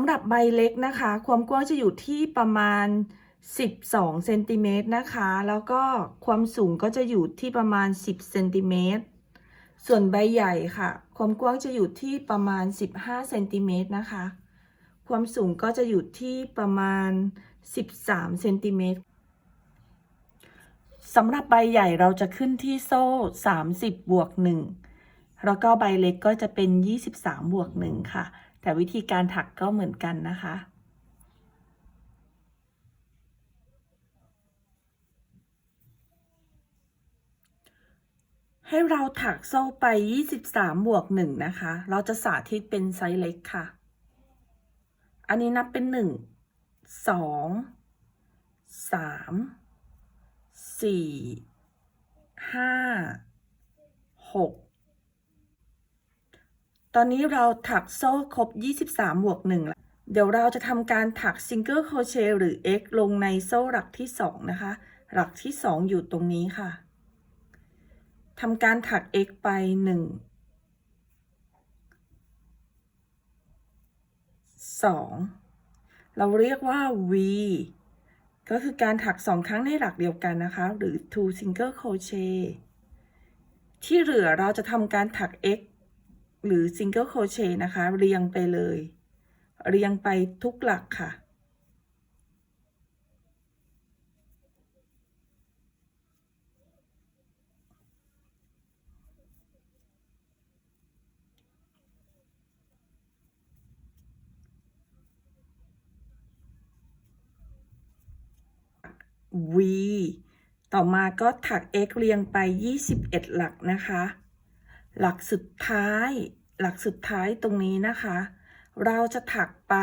สำหรับใบเล็กนะคะ ความกว้างจะอยู่ที่ประมาณ 12เซนติเมตรนะคะ แล้วก็ความสูงก็จะอยู่ที่ประมาณ 10เซนติเมตรส่วนใบใหญ่ค่ะ ความกว้างจะอยู่ที่ประมาณ 15เซนติเมตรนะคะ ความสูงก็จะอยู่ที่ประมาณ 13เซนติเมตรสำหรับใบใหญ่เราจะขึ้นที่โซ่ 30 บวก 1 แล้วก็ใบเล็กก็จะเป็น 23 บวก 1 ค่ะ แต่วิธีการถักก็เหมือนกันนะคะ ให้เราถักโซ่ไป 23 บวก 1 นะคะ เราจะสาธิตเป็นไซส์เล็กค่ะ อันนี้นับเป็น 1 2 3สี่ห้าหก ตอนนี้เราถักโซ่ครบ 23 บวก1แล้วเดี๋ยวเราจะทำการถักซิงเกิลโคเชตหรือ X ลงในโซ่หลักที่ 2 นะคะ หลักที่ 2 อยู่ตรงนี้ค่ะทำการถัก X ไป 1 2 เราเรียกว่า V ก็คือการถักสองครั้งในหลักเดียวกันนะคะ หรือ two single crochet ที่เหลือเราจะทำการถัก x หรือ single crochet นะคะ เรียงไปเลย เรียงไปทุกหลักค่ะ V ต่อมาก็ถัก x เรียงไป 21 หลักนะคะ หลักสุดท้าย หลักสุดท้ายตรงนี้นะคะ เราจะถักไป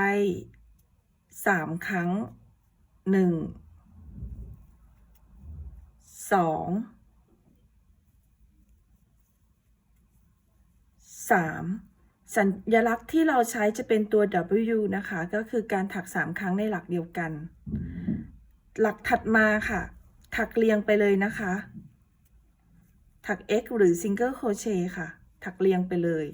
3 ครั้ง 1 2 3 สัญลักษณ์ที่เราใช้จะเป็นตัว W นะคะ ก็คือการถัก 3 ครั้งในหลักเดียวกัน หลักถัดมาค่ะ ถักเรียงไปเลยนะคะ ถัก x หรือ single crochet ค่ะ ถักเรียงไปเลย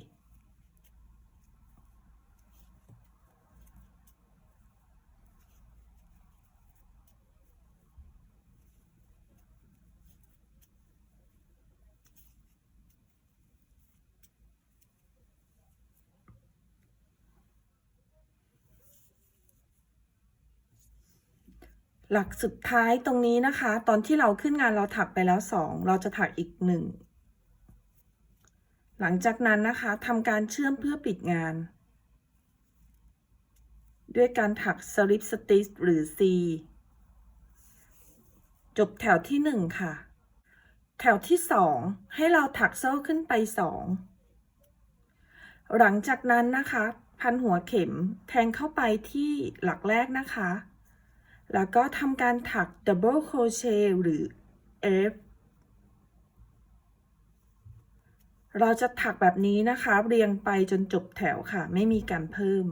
หลักสุดท้ายตรงนี้นะคะ ตอนที่เราขึ้นงานเราถักไปแล้วสองเราจะถักอีกหนึ่งหลังจากนั้นนะคะทำการเชื่อมเพื่อปิดงาน ด้วยการถักสลิปสติชหรือ C จบแถวที่หนึ่งค่ะ แถวที่สองให้เราถักโซ่ขึ้นไปสองหลังจากนั้นนะคะ พันหัวเข็มแทงเข้าไปที่หลักแรกนะคะ แล้วก็ทำการถัก double crochet หรือ F เราจะถักแบบนี้นะคะ เรียงไปจนจบแถวค่ะ ไม่มีการเพิ่ม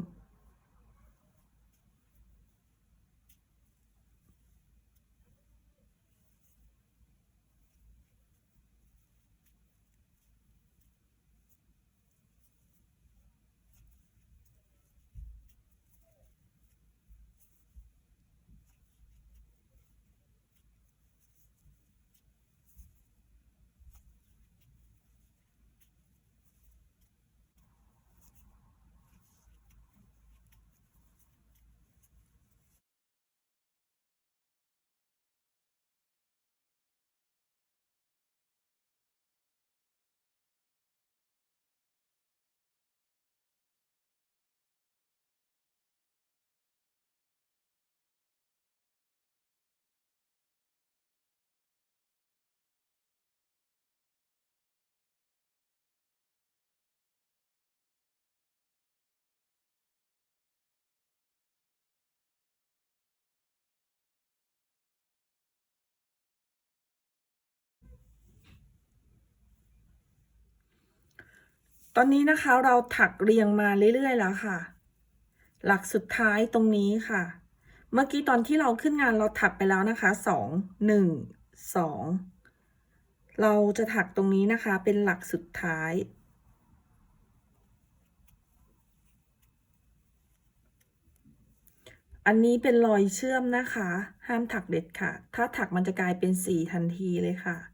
อนนี้นะคะเราถักเรียงมาเรื่อยๆแล้วค่ะ หลักสุดท้ายตรงนี้ค่ะ เมื่อกี้ตอนที่เราขึ้นงานเราถักไปแล้วนะคะสองหนึ่งสองเราจะถักตรงนี้นะคะเป็นหลักสุดท้าย อันนี้เป็นรอยเชื่อมนะคะ ห้ามถักเด็ดค่ะ ถ้าถักมันจะกลายเป็นสีทันทีเลยค่ะ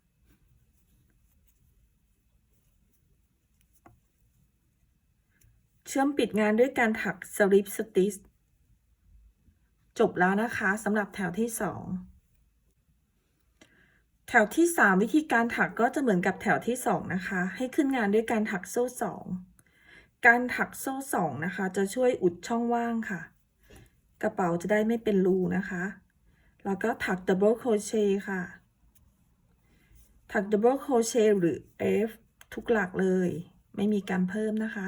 เชื่อมปิดงานด้วยการถักสลิปสติชจบแล้วนะคะสำหรับแถวที่สองแถวที่สามวิธีการถักก็จะเหมือนกับแถวที่สองนะคะ ให้ขึ้นงานด้วยการถักโซ่สองการถักโซ่สองนะคะ จะช่วยอุดช่องว่างค่ะ กระเป๋าจะได้ไม่เป็นรูนะคะ แล้วก็ถักดับเบิลโครเชต์ค่ะ ถักดับเบิลโครเชต์หรือ F ทุกหลักเลย ไม่มีการเพิ่มนะคะ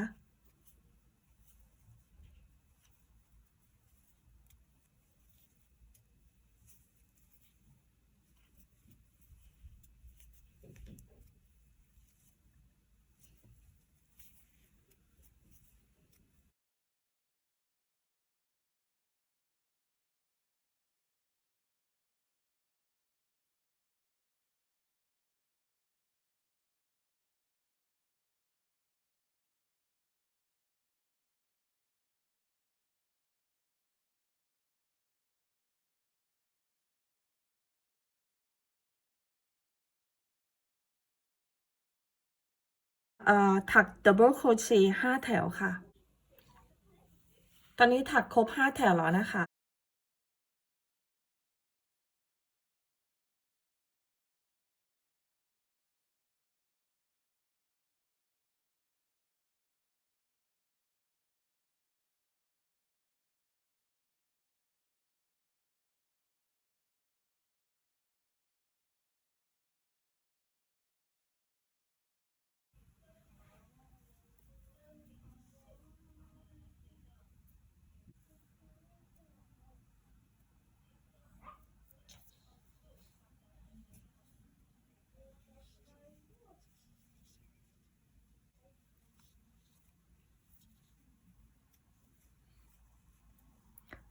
ถักดับเบิลโครเชต์ห้าแถวค่ะ ตอนนี้ถักครบห้าแถวแล้วนะคะ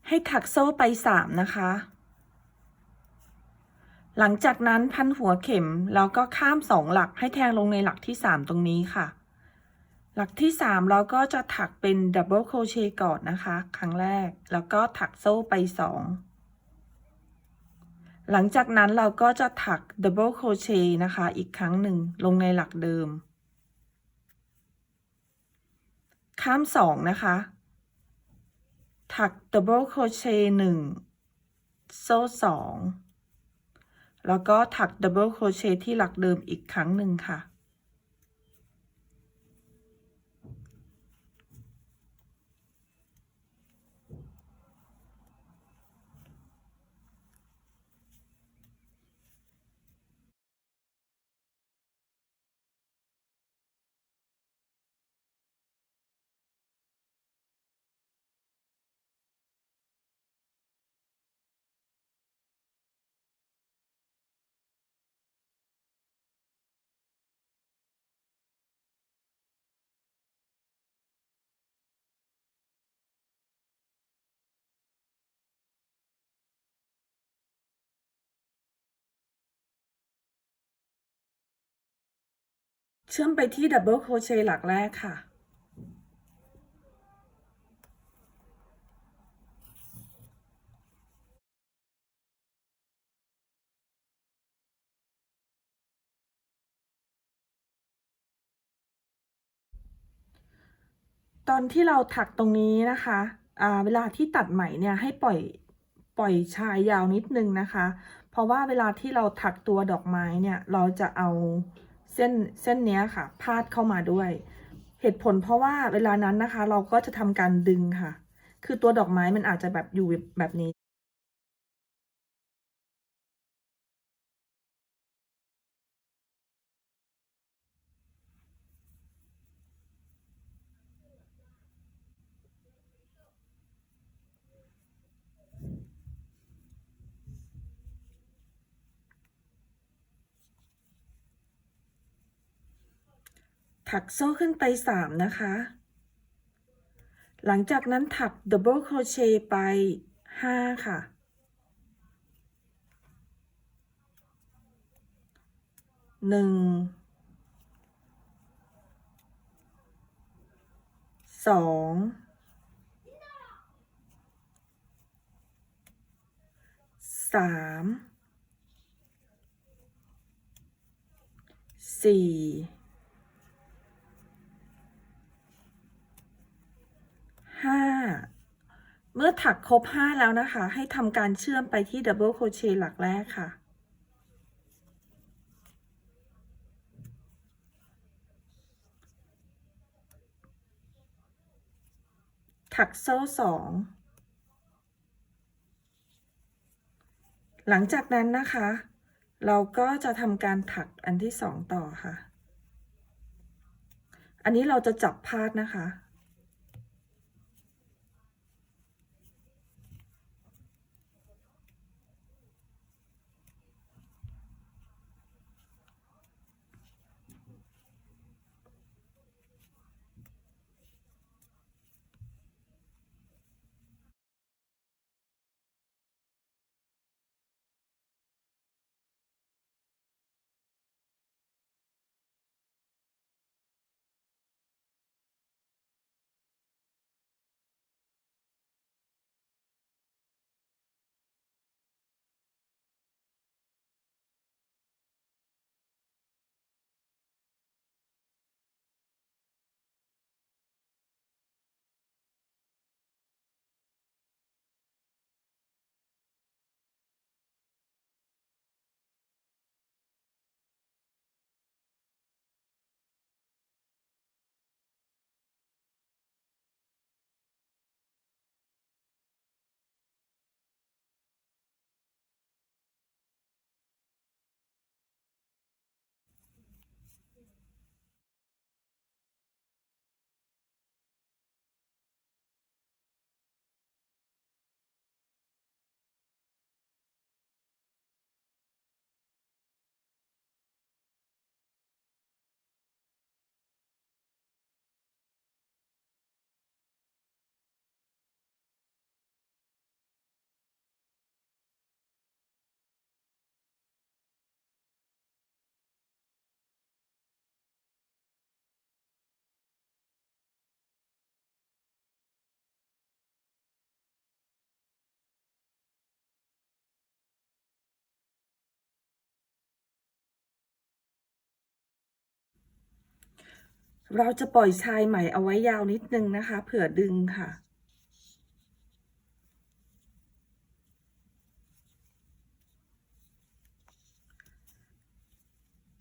ให้ถักโซ่ไปสามนะคะ หลังจากนั้นพันหัวเข็มแล้วก็ข้ามสองหลักให้แทงลงในหลักที่สามตรงนี้ค่ะ หลักที่สามเราก็จะถักเป็นดับเบิลโครเชต์ก่อนนะคะ ครั้งแรกแล้วก็ถักโซ่ไปสองหลังจากนั้นเราก็จะถักดับเบิลโครเชต์นะคะ อีกครั้งหนึ่งลงในหลักเดิม ข้ามสองนะคะ ถักดับเบิลโครเชต์หนึ่งโซ่สองแล้วก็ถักดับเบิลโครเชต์ที่หลักเดิมอีกครั้งหนึ่งค่ะ เชื่อมไปที่ดับเบิลโครเชต์หลักแรกค่ะ ตอนที่เราถักตรงนี้นะคะเวลาที่ตัดไหมเนี่ยให้ปล่อยปล่อยชายยาวนิดนึงนะคะ เพราะว่าเวลาที่เราถักตัวดอกไม้เนี่ยเราจะเอา เส้นเส้นเนี้ยค่ะ พาดเข้ามาด้วย เหตุผลเพราะว่าเวลานั้นนะคะ เราก็จะทำการดึงค่ะ คือตัวดอกไม้มันอาจจะแบบอยู่แบบนี้ ถักโซ่ขึ้นไปสามนะคะ หลังจากนั้นถักดับเบิลโครเชต์ไปห้าค่ะ หนึ่ง สอง สาม สี่ ห้าเมื่อถักครบห้าแล้วนะคะ ให้ทำการเชื่อมไปที่ดับเบิลโครเชต์หลักแรกค่ะถักโซ่สอง หลังจากนั้นนะคะ เราก็จะทำการถักอันที่สองต่อค่ะ อันนี้เราจะจับพาดนะคะ เราจะปล่อยชายไหม่เอาไว้ยาวนิดนึงนะคะ เผื่อดึงค่ะ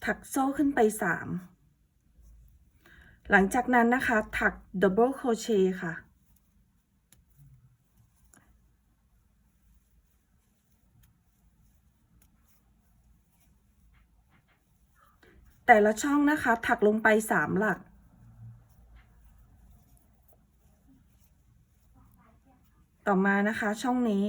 ถักโซ่ขึ้นไปสามหลังจากนั้นนะคะ ถักดับเบิลโครเชต์ค่ะ แต่ละช่องนะคะ ถักลงไปสามหลัก ต่อมานะคะช่องนี้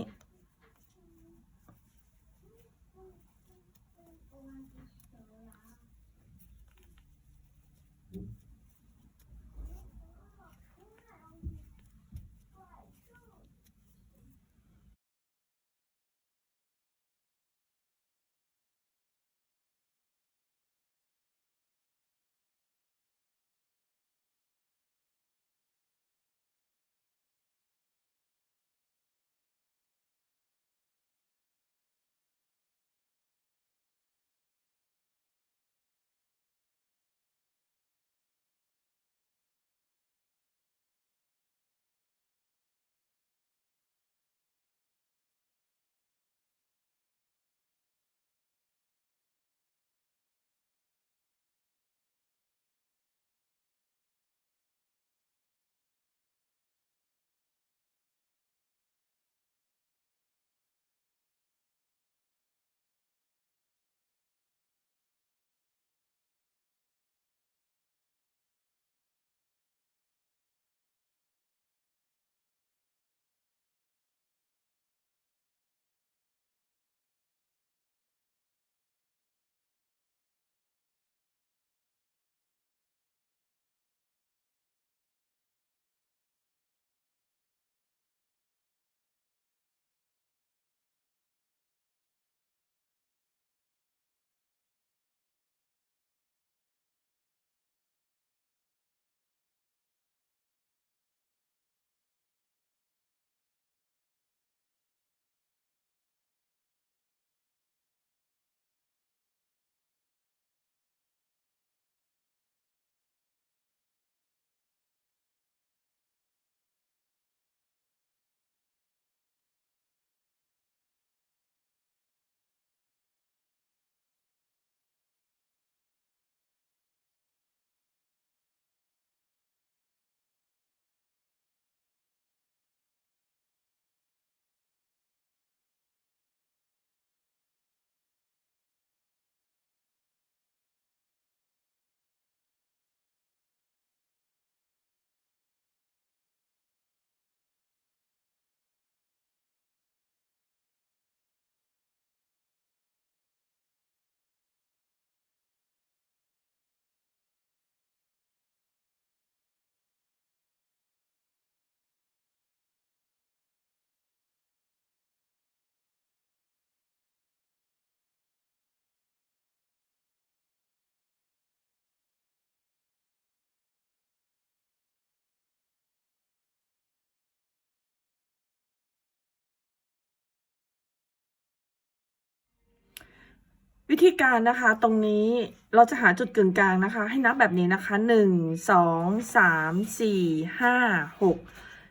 วิธีการนะคะตรงนี้เราจะหาจุดกึ่งกลางนะคะ ให้นับแบบนี้นะคะหนึ่งสองสามสี่ห้าหก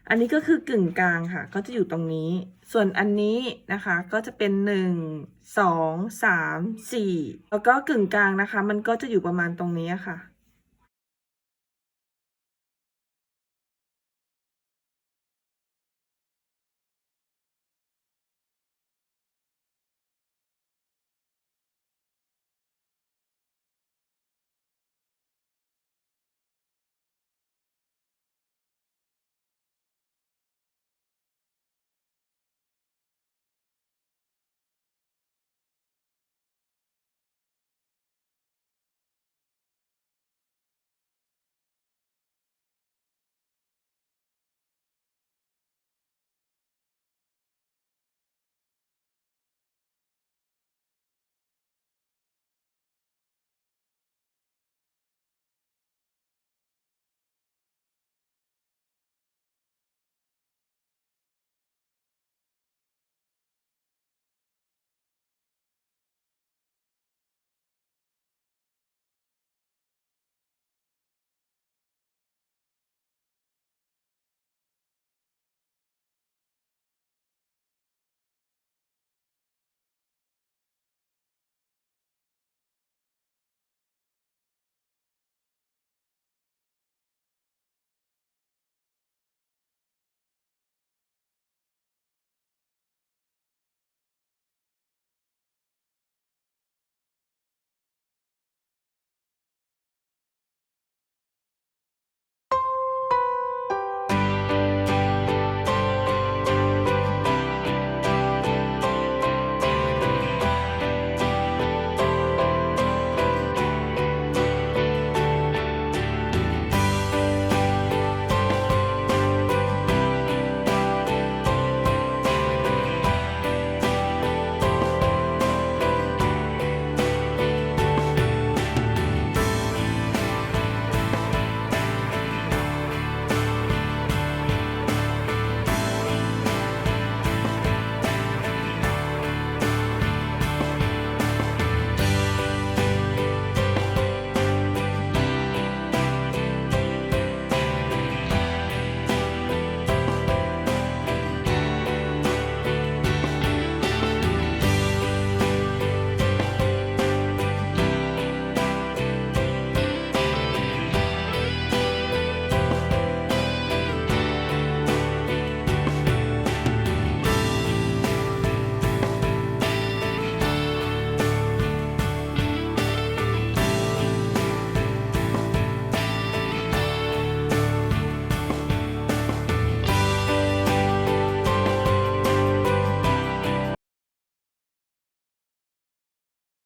อันนี้ก็คือกึ่งกลางค่ะ ก็จะอยู่ตรงนี้ ส่วนอันนี้นะคะก็จะเป็นหนึ่งสองสามสี่แล้วก็กึ่งกลางนะคะ มันก็จะอยู่ประมาณตรงนี้ค่ะ